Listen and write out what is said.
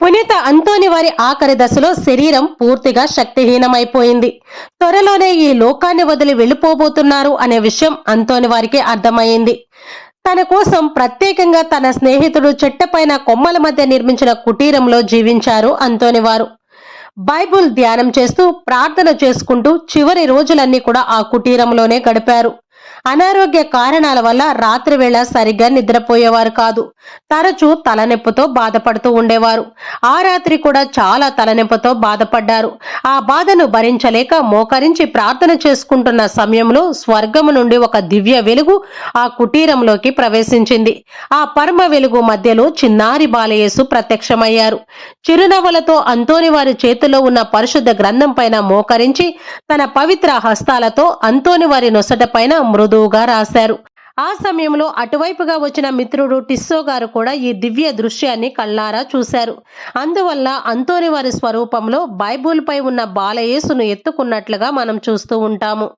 పునీత అంతోని వారి ఆఖరి దశలో శరీరం పూర్తిగా శక్తిహీనమైపోయింది. త్వరలోనే ఈ లోకాన్ని వదిలి వెళ్ళిపోబోతున్నారు అనే విషయం అంతోని వారికి అర్థమైంది తన కోసం ప్రత్యేకంగా తన స్నేహితుడు చెట్టపైన కొమ్మల మధ్య నిర్మించిన కుటీరంలో జీవించారు అంతోని వారు. బైబుల్ ధ్యానం చేస్తూ ప్రార్థన చేసుకుంటూ చివరి రోజులన్నీ కూడా ఆ కుటీరంలోనే గడిపారు. అనారోగ్య కారణాల వల్ల రాత్రి వేళ సరిగ్గా నిద్రపోయేవారు కాదు. తరచూ తలనొప్పితో బాధపడుతూ ఉండేవారు. ఆ రాత్రి కూడా చాలా తలనొప్పితో బాధపడ్డారు. ఆ బాధను భరించలేక మోకరించి ప్రార్థన చేసుకుంటున్న సమయంలో స్వర్గము నుండి ఒక దివ్య వెలుగు ఆ కుటీరంలోకి ప్రవేశించింది. ఆ పరమ వెలుగు మధ్యలో చిన్నారి బాలయేసు ప్రత్యక్షమయ్యారు. చిరునవ్వులతో అంతోని వారి చేతిలో ఉన్న పరిశుద్ధ గ్రంథం పైన మోకరించి తన పవిత్ర హస్తాలతో అంతోని వారి నొసట పైన మృదు మృదువుగా రాశారు. ఆ సమయంలో అటువైపుగా వచ్చిన మిత్రుడు టిస్సో గారు కూడా ఈ దివ్య దృశ్యాన్ని కళ్ళారా చూశారు. అందువల్ల అంతోని వారి స్వరూపంలో బైబుల్పై ఉన్న బాలయేసును ఎత్తుకున్నట్లుగా మనం చూస్తూ ఉంటాము.